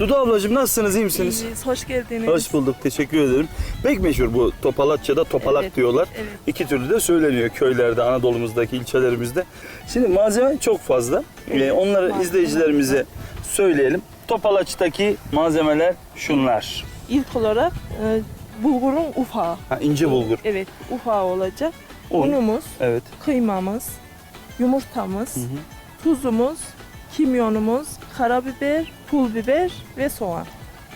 Dudu ablacığım nasılsınız iyi misiniz? İyiyiz, hoş geldiniz. Hoş bulduk teşekkür ederim. Pek meşhur bu Topalatça'da topalak Evet, diyorlar. evet. İki türlü de söyleniyor köylerde, Anadolu'muzdaki ilçelerimizde. Şimdi malzeme çok fazla. Ee, onları malzeme izleyicilerimize söyleyelim. Topalaç'taki malzemeler şunlar. İlk olarak e, bulgurun ufağı. Ha, ince bulgur. Evet, ufağı olacak. Un. Unumuz, Evet. kıymamız, yumurtamız, tuzumuz, kimyonumuz, karabiber, pul biber ve soğan.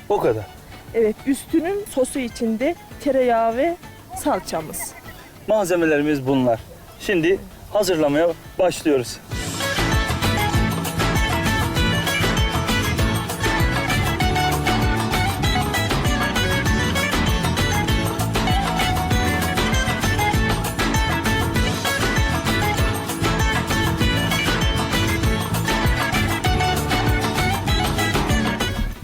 O kadar. Evet, üstünün sosu içinde tereyağı ve salçamız. Malzemelerimiz bunlar. Şimdi hazırlamaya başlıyoruz.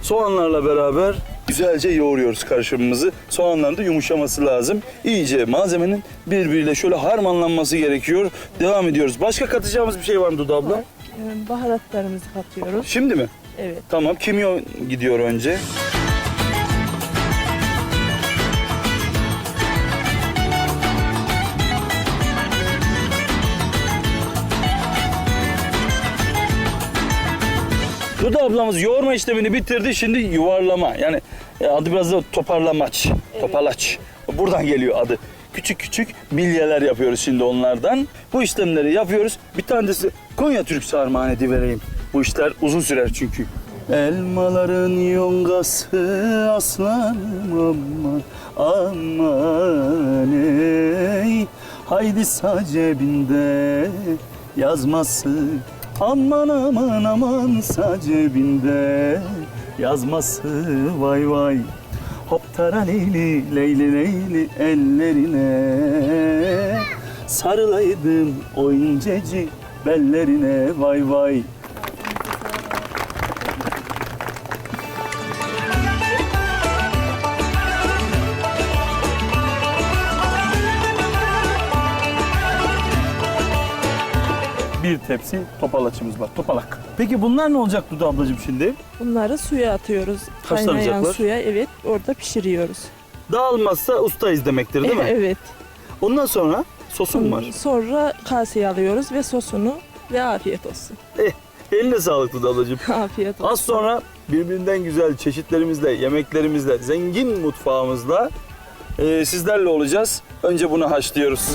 Soğanlarla beraber güzelce yoğuruyoruz karışımımızı. Soğanların da yumuşaması lazım. İyice malzemenin birbiriyle şöyle harmanlanması gerekiyor. Devam ediyoruz. Başka katacağımız bir şey var mı Dudu abla? E, Baharatlarımızı katıyoruz. Şimdi mi? Evet. Tamam. Kimyon gidiyor önce. Dudu ablamız yoğurma işlemini bitirdi. Şimdi yuvarlama. Yani e, adı biraz da toparlamaç. Topalaç. Buradan geliyor adı. Küçük küçük bilyeler yapıyoruz şimdi onlardan. Bu işlemleri yapıyoruz. Bir tanesi Konya Türk sarmağını vereyim. Bu işler uzun sürer çünkü. Elmaların yongası aslanım aman aman ey Haydi sa cebinde yazması Aman aman aman sa cebinde yazması vay vay. Hop tara leyli leyli leyli ellerine. Sarılaydım o incecik bellerine vay vay bir tepsi topalaçımız var. Topalak. Peki bunlar ne olacak Dudu ablacığım şimdi? Bunları suya atıyoruz. Kaynayan Haşlanacaklar. suya evet orada pişiriyoruz. Dağılmazsa ustayız demektir değil mi? evet. Ondan sonra sosum var. Sonra kaseye alıyoruz ve sosunu ve afiyet olsun. Eh, eline sağlık Dudu ablacığım. Afiyet olsun. Az sonra birbirinden güzel çeşitlerimizle, yemeklerimizle, zengin mutfağımızla e, sizlerle olacağız. Önce bunu haşlıyoruz.